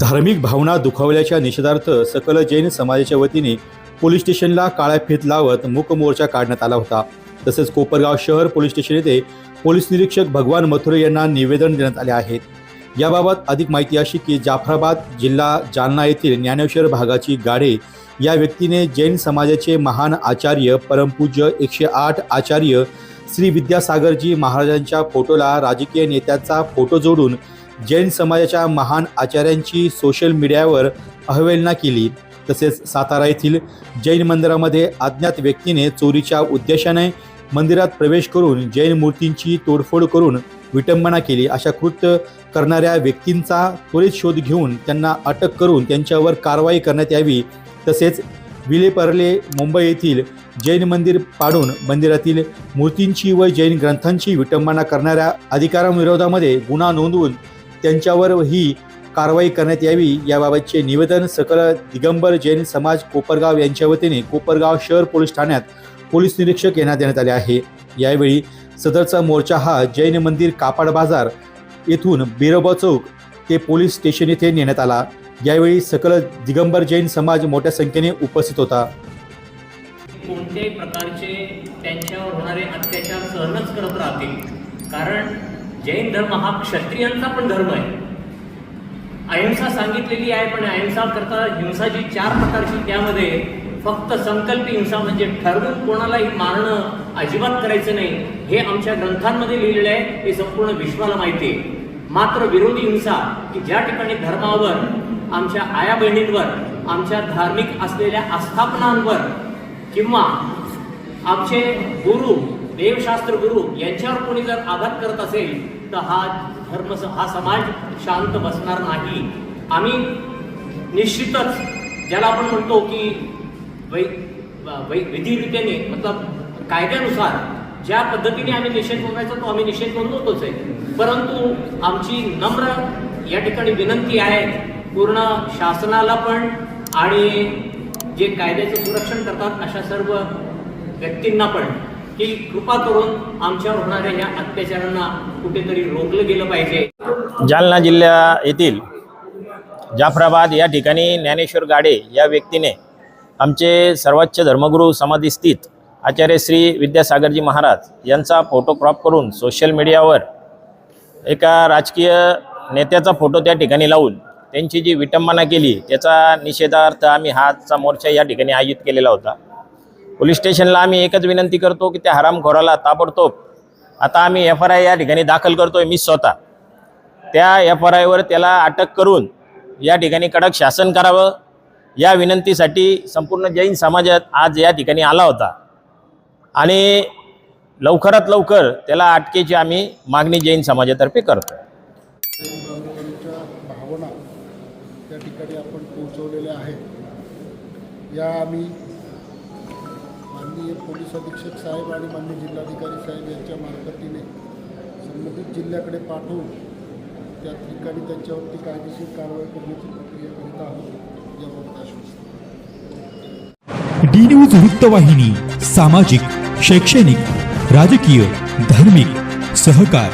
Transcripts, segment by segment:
धार्मिक भावना दुखावल्याच्या निषेधार्थ सकल जैन समाजाच्या वतीने पोलीस स्टेशनला काळ्या फीत लावत मूक मोर्चा काढण्यात आला होता. तसेच कोपरगाव शहर पोलीस स्टेशन येथे पोलीस निरीक्षक भगवान मथुरे यांना निवेदन देण्यात आले आहेत याबाबत अधिक माहिती अशी की जाफराबाद जिल्हा जालना येथील ज्ञानेश्वर भागाची गाडे या व्यक्तीने जैन समाजाचे महान आचार्य परमपूज्य एकशे आठ आचार्य श्री विद्यासागरजी महाराजांच्या फोटोला राजकीय नेत्याचा फोटो जोडून जैन समाजाच्या महान आचार्यांची सोशल मीडियावर अहवेलना केली. तसेच सातारा येथील जैन मंदिरामध्ये अज्ञात व्यक्तीने चोरीच्या उद्देशाने मंदिरात प्रवेश करून जैन मूर्तींची तोडफोड करून विटंबना केली. अशा कृत्य करणाऱ्या व्यक्तींचा त्वरित शोध घेऊन त्यांना अटक करून त्यांच्यावर कारवाई करण्यात यावी. तसेच विलेपर्ले मुंबई येथील जैन मंदिर पाडून मंदिरातील मूर्तींची व जैन ग्रंथांची विटंबना करणाऱ्या अधिकारांविरोधामध्ये गुन्हा नोंदवून त्यांच्यावर ही कारवाई करण्यात यावी याबाबतचे निवेदन सकल दिगंबर जैन समाज कोपरगाव यांच्या वतीने कोपरगाव शहर पोलीस ठाण्यात पोलीस निरीक्षक यांना देण्यात आले आहे. यावेळी सदरचा मोर्चा हा जैन मंदिर कापाड बाजार येथून बिरोबा चौक ते पोलीस स्टेशन येथे नेण्यात आला. यावेळी सकल दिगंबर जैन समाज मोठ्या संख्येने उपस्थित होता. कोणत्याही प्रकारचे त्यांच्यावर होणारे अत्याचार सहनच करत राहतील. कारण जैन धर्म हा क्षत्रियांचा पण धर्म आहे. अहिंसा सांगितलेली आहे पण अहिंसा करता हिंसा जी चार प्रकारची त्यामध्ये फक्त संकल्पी हिंसा म्हणजे ठरवून कोणालाही मारणं अजिबात करायचं नाही हे आमच्या ग्रंथांमध्ये लिहिलेलं आहे हे संपूर्ण विश्वाला माहिती आहे. मात्र विरोधी हिंसा की ज्या ठिकाणी धर्मावर आमच्या आया बहिणींवर आमच्या धार्मिक असलेल्या आस्थापनांवर किंवा आमचे गुरु देवशास्त्र गुरु यांच्यावर कोणी जर आघात करत असेल तर हा धर्म हा समाज शांत बसणार नाही. आम्ही निश्चितच ज्याला आपण म्हणतो की वै वै विधिरीत्याने मतलब कायद्यानुसार ज्या पद्धतीने आम्ही निषेध नोंदवायचा तो आम्ही निषेध नोंदवतोच आहे. परंतु आमची नम्र या ठिकाणी विनंती आहे पूर्ण शासनाला पण आणि जे कायद्याचं संरक्षण करतात अशा सर्व व्यक्तींना पण की कृपा करून आमच्यावर होणाऱ्या या अत्याचारांना कुठेतरी रोखलं गेलं पाहिजे. जालना जिल्ह्या येथील जाफराबाद या ठिकाणी ज्ञानेश्वर गाडे या व्यक्तीने आमचे सर्वोच्च धर्मगुरू समाधीस्थित आचार्य श्री विद्यासागरजी महाराज यांचा फोटो क्रॉप करून सोशल मीडियावर एका राजकीय नेत्याचा फोटो त्या ठिकाणी लावून त्यांची जी विटंबना केली त्याचा निषेधार्थ आम्ही हाचा मोर्चा या ठिकाणी आयोजित केलेला होता. पोलीस स्टेशनला आम्ही एकच विनंती करतो की त्या हरामखोराला ताबडतोब आता आम्ही एफ आर आय या ठिकाणी दाखल करतोय मी स्वतः. त्या एफ आर आयवर त्याला अटक करून या ठिकाणी कडक शासन करावं. या विनंतीसाठी संपूर्ण जैन समाजात आज या ठिकाणी आला होता. आणि लवकरात लवकर त्याला अटकेची आम्ही मागणी जैन समाजातर्फे करतो त्यांच्या भावना त्या ठिकाणी आपण पोहोचवलेले आहेत. या आम्ही माननीय पोलीस अधीक्षक साहेब आणि माननीय जिल्हाधिकारी साहेब यांच्या मार्फतीने संबंधित जिल्ह्याकडे पाठवून त्या ठिकाणी त्यांच्यावरती कायदेशीर कारवाई करण्याची प्रक्रिया करीत आहोत याबाबत आश्वस्त डी न्यूज वृत्तवाहिनी सामाजिक शैक्षणिक राजकीय धार्मिक सहकार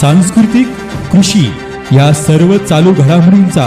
सांस्कृतिक कृषी या सर्व चालू घडामोडींचा